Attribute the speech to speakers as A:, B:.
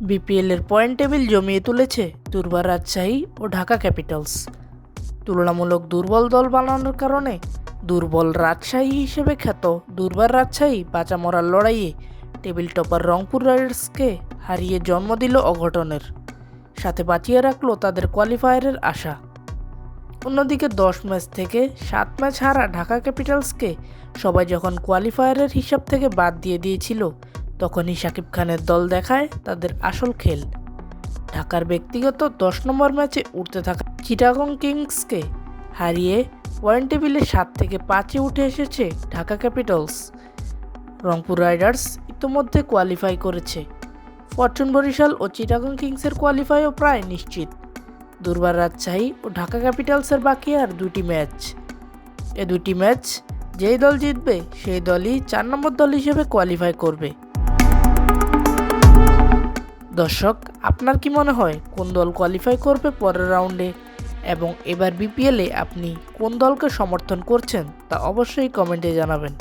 A: বিপিএলের point table জমিয়ে তুলেছে দুর্বার রাজশাহী ও ঢাকা ক্যাপিটালস তুলনামূলক দুর্বল দল বানানোর কারণে দুর্বল রাজশাহী হিসেবে খ্যাত দুর্বার রাজশাহী বাঁচা মরার লড়াইয়ে টেবিল টপার রংপুর রাইডার্সকে হারিয়ে জন্ম দিল অঘটনের। সাথে বাঁচিয়ে রাখল তাদের কোয়ালিফায়ারের আশা। অন্যদিকে দশ ম্যাচ থেকে সাত ম্যাচ হারা ঢাকা ক্যাপিটালসকে সবাই যখন কোয়ালিফায়ারের হিসাব থেকে বাদ দিয়ে দিয়েছিল তখনই শাকিব খানের দল দেখায় তাদের আসল খেল। ঢাকার ব্যক্তিগত দশ নম্বর ম্যাচে উঠতে থাকা চিটাগং কিংসকে হারিয়ে পয়েন্ট টেবিলে সাত থেকে পাঁচে উঠে এসেছে ঢাকা ক্যাপিটালস। রংপুর রাইডার্স ইতোমধ্যে কোয়ালিফাই করেছে। ফরচুন বরিশাল ও চিটাগং কিংসের কোয়ালিফাইও প্রায় নিশ্চিত। দুর্বার রাজশাহী ও ঢাকা ক্যাপিটালসের বাকি আর দুটি ম্যাচ। এ দুটি ম্যাচ যেই দল জিতবে সেই দলই চার নম্বর দল হিসেবে কোয়ালিফাই করবে। দর্শক, আপনার কি মনে হয় কোন দল কোয়ালিফাই করবে পরের রাউন্ডে এবং এবার বিপিএলে আপনি কোন দলকে সমর্থন করছেন তা অবশ্যই কমেন্টে জানাবেন।